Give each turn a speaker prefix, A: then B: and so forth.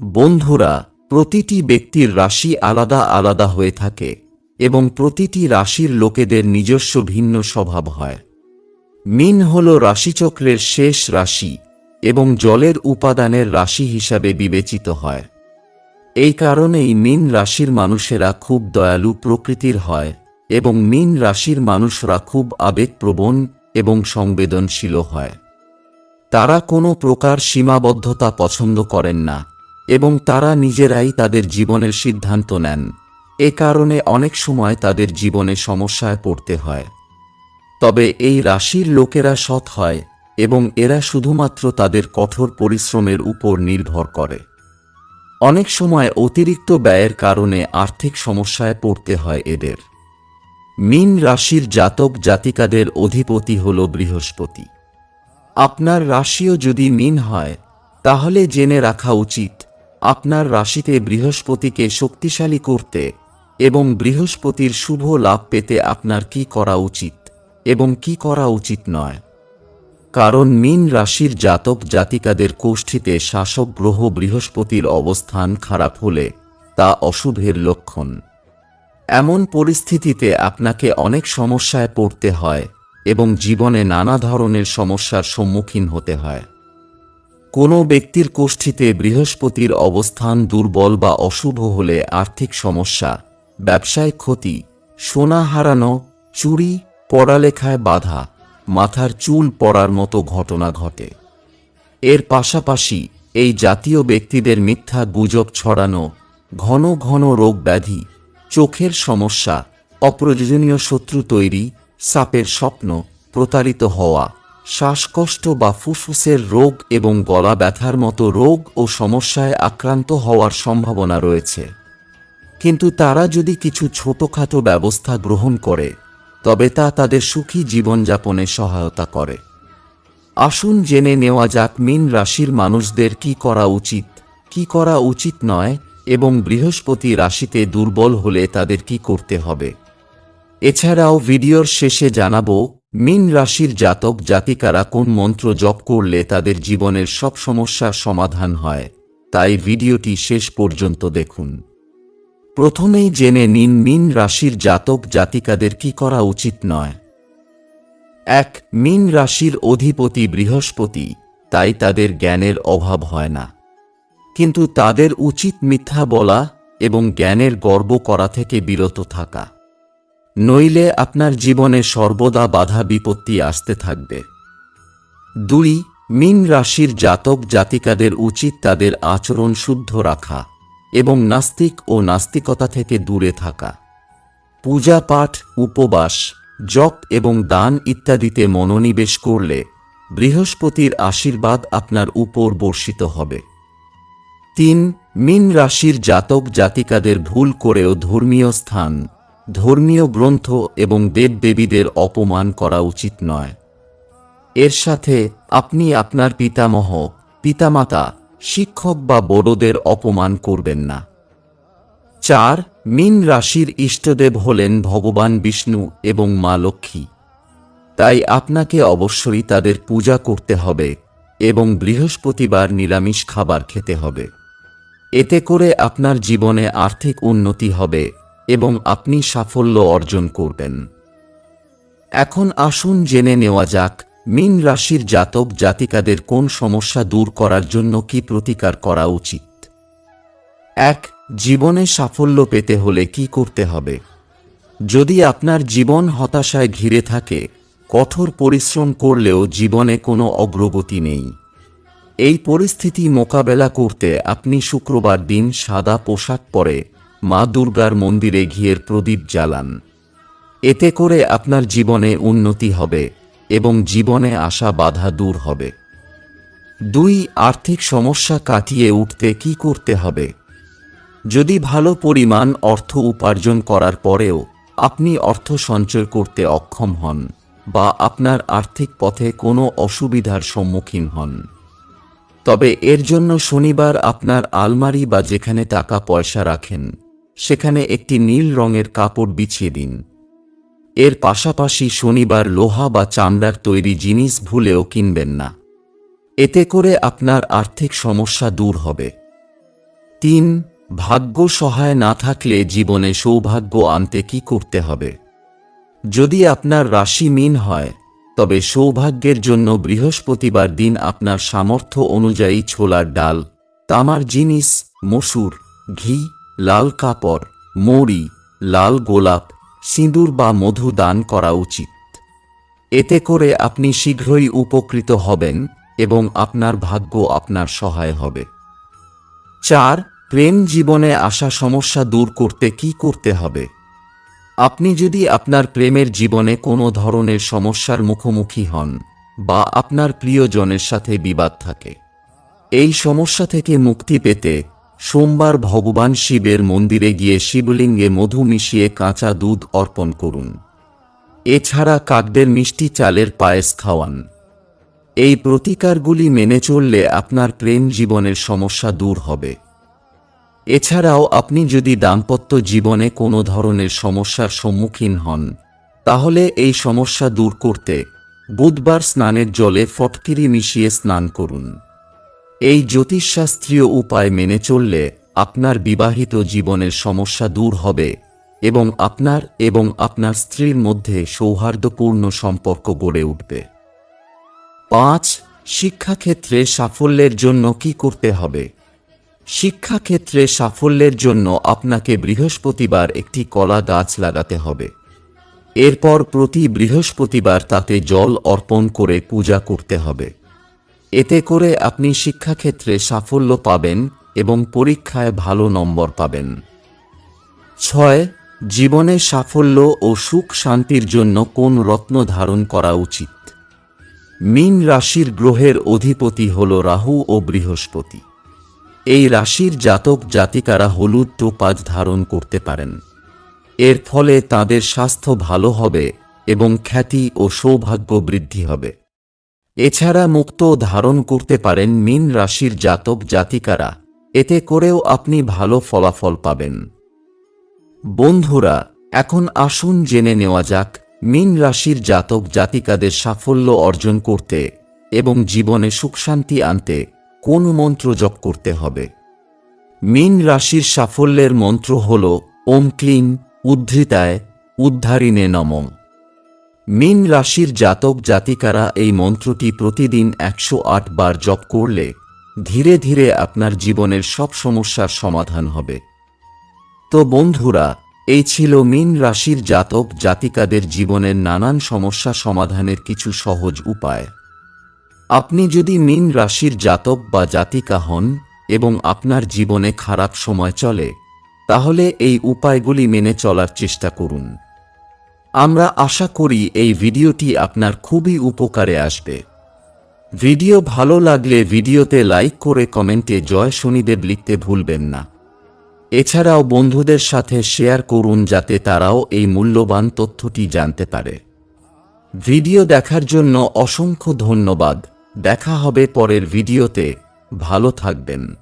A: বন্ধুরা, প্রতিটি ব্যক্তির রাশি আলাদা আলাদা হয়ে থাকে এবং প্রতিটি রাশির লোকেদের নিজস্ব ভিন্ন স্বভাব হয়। মিন হল রাশিচক্রের শেষ রাশি এবং জলের উপাদানের রাশি হিসাবে বিবেচিত হয়। এই কারণেই মিন রাশির মানুষেরা খুব দয়ালু প্রকৃতির হয় এবং মিন রাশির মানুষরা খুব আবেগপ্রবণ এবং সংবেদনশীল হয়। তারা কোনো প্রকার সীমাবদ্ধতা পছন্দ করেন না। এবং তারা নিজেরাই তাদের জীবনের সিদ্ধান্ত নেন। এ কারণে অনেক সময় তাদের জীবনে সমস্যায় পড়তে হয়। তবে এই রাশির লোকেরা সৎ হয় এবং এরা শুধুমাত্র তাদের কঠোর পরিশ্রমের উপর নির্ভর করে। অনেক সময় অতিরিক্ত ব্যয়ের কারণে আর্থিক সমস্যায় পড়তে হয় এদের। মিন রাশির জাতক জাতিকাদের অধিপতি হল বৃহস্পতি। আপনার রাশিও যদি মিন হয়, তাহলে জেনে রাখা উচিত আপনার রাশিতে বৃহস্পতিকে শক্তিশালী করতে এবং বৃহস্পতির শুভ লাভ পেতে আপনার কি করা উচিত এবং কি করা উচিত নয়। কারণ মিন রাশির জাতক জাতিকাদের কোষ্ঠীতে শাসক গ্রহ বৃহস্পতির অবস্থান খারাপ হলে তা অশুভের লক্ষণ। এমন পরিস্থিতিতে আপনাকে অনেক সমস্যায় পড়তে হয় এবং জীবনে নানা ধরনের সমস্যার সম্মুখীন হতে হয়। কোনো ব্যক্তির কোষ্ঠীতে বৃহস্পতির অবস্থান দুর্বল বা অশুভ হলে আর্থিক সমস্যা, ব্যবসায় ক্ষতি, সোনা হারানো, চুরি, পড়ালেখায় বাধা, মাথার চুল পড়ার মতো ঘটনা ঘটে। এর পাশাপাশি এই জাতীয় ব্যক্তিদের মিথ্যা গুজব ছড়ানো, ঘন ঘন রোগ ব্যাধি, চোখের সমস্যা, অপ্রয়োজনীয় শত্রু তৈরি, সাপের স্বপ্ন প্রতারিত হওয়া। শ্বাসকষ্ট বা ফুসফুসের রোগ এবং গলা ব্যথার মতো রোগ ও সমস্যায় আক্রান্ত হওয়ার সম্ভাবনা রয়েছে। কিন্তু তারা যদি কিছু ছোটখাটো ব্যবস্থা গ্রহণ করে, তবে তা তাদের সুখী জীবনযাপনে সহায়তা করে। আসুন জেনে নেওয়া যাক মিন রাশির মানুষদের কি করা উচিত, কি করা উচিত নয় এবং বৃহস্পতি রাশিতে দুর্বল হলে তাদের কি করতে হবে। এছাড়াও ভিডিওর শেষে জানাব মিন রাশির জাতক জাতিকারা কোন মন্ত্র জপ করলে তাদের জীবনের সব সমস্যার সমাধান হয়, তাই ভিডিওটি শেষ পর্যন্ত দেখুন। প্রথমেই জেনে নিন মিন রাশির জাতক জাতিকাদের কি করা উচিত নয়। এক, মিন রাশির অধিপতি বৃহস্পতি, তাই তাদের জ্ঞানের অভাব হয় না। কিন্তু তাদের উচিত মিথ্যা বলা এবং জ্ঞানের গর্ব করা থেকে বিরত থাকা। নইলে আপনার জীবনে সর্বদা বাধা বিপত্তি আসতে থাকবে। দুই, মিন রাশির জাতক জাতিকাদের উচিত তাদের আচরণ শুদ্ধ রাখা এবং নাস্তিক ও নাস্তিকতা থেকে দূরে থাকা। পূজা পাঠ, উপবাস, জপ এবং দান ইত্যাদিতে মনোনিবেশ করলে বৃহস্পতির আশীর্বাদ আপনার উপর বর্ষিত হবে। তিন, মিন রাশির জাতক জাতিকাদের ভুল করেও ধর্মীয় স্থান ধর্মীয় গ্রন্থ এবং দেবদেবীদের অপমান করা উচিত নয়। এর সাথে আপনি আপনার পিতামহ, পিতামাতা, শিক্ষক বা বড়দের অপমান করবেন না। চার, মিন রাশির ইষ্টদেব হলেন ভগবান বিষ্ণু এবং মা লক্ষ্মী। তাই আপনাকে অবশ্যই তাদের পূজা করতে হবে এবং বৃহস্পতিবার নিরামিষ খাবার খেতে হবে। এতে করে আপনার জীবনে আর্থিক উন্নতি হবে এবং আপনি সাফল্য অর্জন করবেন। এখন আসুন জেনে নেওয়া যাক, মিন রাশির জাতক জাতিকাদের কোন সমস্যা দূর করার জন্য কি প্রতিকার করা উচিত? এক, জীবনে সাফল্য পেতে হলে কি করতে হবে? যদি আপনার জীবন হতাশায় ঘিরে থাকে, কঠোর পরিশ্রম করলেও জীবনে কোনো অগ্রগতি নেই। এই পরিস্থিতি মোকাবেলা করতে আপনি শুক্রবার দিন সাদা পোশাক পরে মা দুর্গার মন্দিরে ঘিয়ের প্রদীপ জ্বালান। এতে করে আপনার জীবনে উন্নতি হবে এবং জীবনে আসা বাধা দূর হবে। দুই, আর্থিক সমস্যা কাটিয়ে উঠতে কি করতে হবে? যদি ভালো পরিমাণ অর্থ উপার্জন করার পরেও আপনি অর্থ সঞ্চয় করতে অক্ষম হন বা আপনার আর্থিক পথে কোনো অসুবিধার সম্মুখীন হন। তবে এর জন্য শনিবার আপনার আলমারি বা যেখানে টাকা পয়সা রাখেন সেখানে একটি নীল রঙের কাপড় বিছিয়ে দিন। এর পাশাপাশি শনিবার লোহা বা চামড়ার তৈরি জিনিস ভুলেও কিনবেন না। এতে করে আপনার আর্থিক সমস্যা দূর হবে। তিন, ভাগ্য সহায় না থাকলে জীবনে সৌভাগ্য আনতে কি করতে হবে? যদি আপনার রাশি মিন হয়, তবে সৌভাগ্যের জন্য বৃহস্পতিবার দিন আপনার সামর্থ্য অনুযায়ী ছোলার ডাল, তামার জিনিস, মসুর, ঘি লাল কাপড় মৌরি লাল গোলাপ, সিঁদুর বা মধু দান করা উচিত। এতে করে আপনি শীঘ্রই উপকৃত হবেন এবং আপনার ভাগ্য আপনার সহায় হবে। চার, প্রেম জীবনে আসা সমস্যা দূর করতে কি করতে হবে? আপনি যদি আপনার প্রেমের জীবনে কোনো ধরনের সমস্যার মুখোমুখি হন বা আপনার প্রিয়জনের সাথে বিবাদ থাকে, এই সমস্যা থেকে মুক্তি পেতে সোমবার ভগবান শিবের মন্দিরে গিয়ে শিবলিঙ্গে মধু মিশিয়ে কাঁচা দুধ অর্পণ করুন। এছাড়া কাকদের মিষ্টি চালের পায়েস খাওয়ান। এই প্রতিকারগুলি মেনে চললে আপনার প্রেম জীবনের সমস্যা দূর হবে। এছাড়াও আপনি যদি দাম্পত্য জীবনে কোনো ধরনের সমস্যার সম্মুখীন হন, তাহলে এই সমস্যা দূর করতে বুধবার স্নানের জলে ফটকিরি মিশিয়ে স্নান করুন। এই জ্যোতিষশাস্ত্রীয় উপায় মেনে চললে আপনার বিবাহিত জীবনের সমস্যা দূর হবে এবং আপনার এবং আপনার স্ত্রীর মধ্যে সৌহার্দ্যপূর্ণ সম্পর্ক গড়ে উঠবে। পাঁচ, শিক্ষাক্ষেত্রে সাফল্যের জন্য কি করতে হবে? শিক্ষাক্ষেত্রে সাফল্যের জন্য আপনাকে বৃহস্পতিবার একটি কলা গাছ লাগাতে হবে। এরপর প্রতি বৃহস্পতিবার তাতে জল অর্পণ করে পূজা করতে হবে। এতে করে আপনি শিক্ষাক্ষেত্রে সাফল্য পাবেন এবং পরীক্ষায় ভালো নম্বর পাবেন। ছয়, জীবনে সাফল্য ও সুখ শান্তির জন্য কোন রত্ন ধারণ করা উচিত? মীন রাশির গ্রহের অধিপতি হল রাহু ও বৃহস্পতি। এই রাশির জাতক জাতিকারা হলুদ টোপাজ ধারণ করতে পারেন। এর ফলে তাদের স্বাস্থ্য ভালো হবে এবং খ্যাতি ও সৌভাগ্য বৃদ্ধি হবে। এছাড়া মুক্ত ধারণ করতে পারেন মিন রাশির জাতক জাতিকারা। এতে করেও আপনি ভালো ফলাফল পাবেন। বন্ধুরা, এখন আসুন জেনে নেওয়া যাক মিন রাশির জাতক জাতিকাদের সাফল্য অর্জন করতে এবং জীবনে সুখশান্তি আনতে কোন মন্ত্র জপ করতে হবে। মিন রাশির সাফল্যের মন্ত্র হল, ওম ক্লিং, উদ্ধৃতায় উদ্ধারিনে নমঃ। মীন রাশির জাতক জাতিকারা এই মন্ত্রটি প্রতিদিন একশো আট বার জপ করলে ধীরে ধীরে আপনার জীবনের সব সমস্যার সমাধান হবে। তো বন্ধুরা, এই ছিল মিন রাশির জাতক জাতিকাদের জীবনের নানান সমস্যা সমাধানের কিছু সহজ উপায়। আপনি যদি মিন রাশির জাতক বা জাতিকা হন এবং আপনার জীবনে খারাপ সময় চলে, তাহলে এই উপায়গুলি মেনে চলার চেষ্টা করুন। আমরা আশা করি এই ভিডিওটি আপনার খুবই উপকারে আসবে। ভিডিও ভালো লাগলে ভিডিওতে লাইক করে কমেন্টে জয় শনিদেব লিখতে ভুলবেন না। এছাড়াও বন্ধুদের সাথে শেয়ার করুন যাতে তারাও এই মূল্যবান তথ্যটি জানতে পারে। ভিডিও দেখার জন্য অসংখ্য ধন্যবাদ। দেখা হবে পরের ভিডিওতে। ভালো থাকবেন।